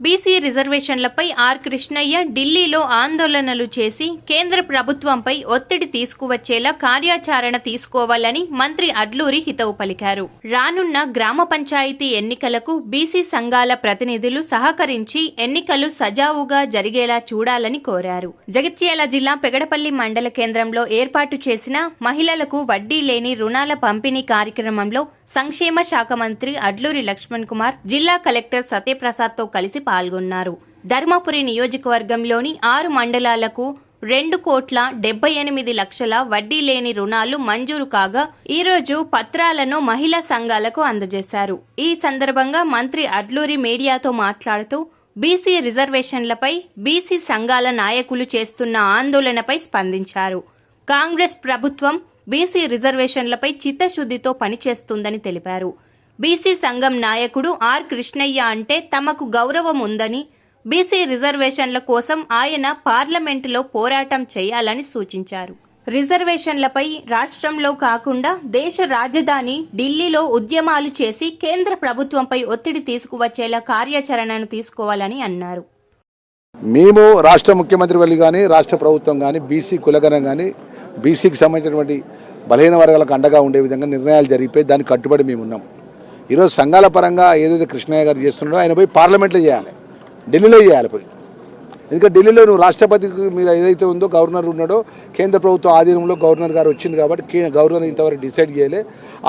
BC రిజర్వేషన్లపై are Krishnaiah ఢిల్లీలో ఆందోళనలు చేసి కేంద్ర ప్రభుత్వంపై ఒత్తిడి తీసుకువచ్చేలా కార్యాచరణ తీసుకోవాలని మంత్రి అడ్లూరి హితవు పలికారు. రానున్న గ్రామ పంచాయతీ ఎన్నికలకు బీసీ సంఘాల ప్రతినిధులు సహకరించి ఎన్నికలు సజావుగా జరిగేలా చూడాలని కోరారు. జగిత్యాల జిల్లా పెగడపల్లి మండల కేంద్రంలో ఏర్పాటు చేసిన మహిళలకు వడ్డీ లేని రుణాల పంపిణీ కార్యక్రమంలో సంక్షేమ శాఖ మంత్రి అడ్లూరి లక్ష్మణ్ కుమార్ జిల్లా కలెక్టర్ సత్యప్రసాద్తో కలిసి పాల్గొన్నారు. ధర్మపురి నియోజకవర్గంలోని ఆరు మండలాలకు రెండు కోట్ల డెబ్బై ఎనిమిది లక్షల వడ్డీ లేని రుణాలు మంజూరు కాగా ఈరోజు పత్రాలను మహిళా సంఘాలకు అందజేశారు. ఈ సందర్భంగా మంత్రి అడ్లూరి మీడియాతో మాట్లాడుతూ బీసీ రిజర్వేషన్లపై బీసీ సంఘాల నాయకులు చేస్తున్న ఆందోళనపై స్పందించారు. కాంగ్రెస్ ప్రభుత్వం బీసీ రిజర్వేషన్లపై చిత్తశుద్ధితో పనిచేస్తుందని తెలిపారు. బీసీ సంఘం నాయకుడు ఆర్ కృష్ణయ్య అంటే తమకు గౌరవం ఉందని బీసీ రిజర్వేషన్ల కోసం ఆయన పార్లమెంటులో పోరాటం చేయాలని సూచించారు. రిజర్వేషన్లపై రాష్ట్రంలో కాకుండా దేశ రాజధాని ఢిల్లీలో ఉద్యమాలు చేసి కేంద్ర ప్రభుత్వంపై ఒత్తిడి తీసుకువచ్చేలా కార్యాచరణను తీసుకోవాలని అన్నారు. మేము రాష్ట్ర ముఖ్యమంత్రి వెళ్ళి కానీ రాష్ట్ర ప్రభుత్వం కానీ బీసీ కులగనం కానీ బీసీకి సంబంధించినటువంటి బలహీన వర్గాలకు అండగా ఉండే విధంగా నిర్ణయాలు జరిగిపోయి దానికి కట్టుబడి మేము ఉన్నాం. ఈరోజు సంఘాల పరంగా ఏదైతే కృష్ణయ్య గారు చేస్తున్నాడో ఆయన పోయి పార్లమెంట్లో చేయాలి. ఢిల్లీలో చేయాలి పోయి. ఎందుకంటే ఢిల్లీలో నువ్వు రాష్ట్రపతికి మీరు ఏదైతే ఉందో గవర్నర్ ఉన్నాడో కేంద్ర ప్రభుత్వం ఆధీనంలో గవర్నర్ గారు వచ్చింది కాబట్టి గవర్నర్ ఇంతవరకు డిసైడ్ చేయలే.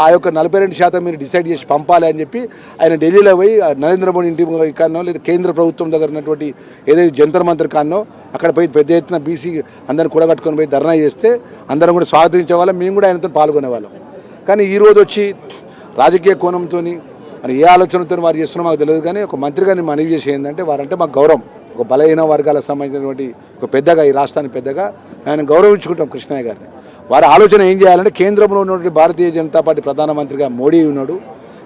ఆ యొక్క నలభై రెండు శాతం మీరు డిసైడ్ చేసి పంపాలి అని చెప్పి ఆయన ఢిల్లీలో పోయి నరేంద్ర మోడీ ఇంటి కానో లేదా కేంద్ర ప్రభుత్వం దగ్గర ఉన్నటువంటి ఏదైతే జంతర్ మంత్రి కానో అక్కడ పోయి పెద్ద ఎత్తున బీసీ అందరిని కూడగట్టుకొని పోయి ధర్నా చేస్తే అందరం కూడా స్వాగతించే వాళ్ళం మేము కూడా ఆయనతో పాల్గొనే వాళ్ళం. కానీ ఈరోజు వచ్చి రాజకీయ కోణంతో మరి ఏ ఆలోచనతో వారు చేస్తున్నారో మాకు తెలియదు కానీ ఒక మంత్రి గారిని మనవి చేసి ఏంటంటే వారంటే మాకు గౌరవం. ఒక బలహీన వర్గాలకు సంబంధించినటువంటి ఒక పెద్దగా ఈ రాష్ట్రానికి పెద్దగా ఆయన గౌరవించుకుంటాం కృష్ణయ్య గారిని. వారి ఆలోచన ఏం చేయాలంటే కేంద్రంలో ఉన్నటువంటి భారతీయ జనతా పార్టీ ప్రధానమంత్రిగా మోడీ ఉన్నాడు.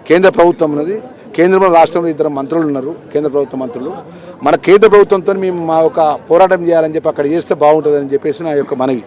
కేంద్ర ప్రభుత్వం ఉన్నది. కేంద్రంలో రాష్ట్రంలో ఇద్దరు మంత్రులు ఉన్నారు. కేంద్ర ప్రభుత్వ మంత్రులు. మన కేంద్ర ప్రభుత్వంతో మేము మా యొక్క పోరాటం చేయాలని చెప్పి అక్కడ చేస్తే బాగుంటుందని చెప్పేసి నా యొక్క మనవి.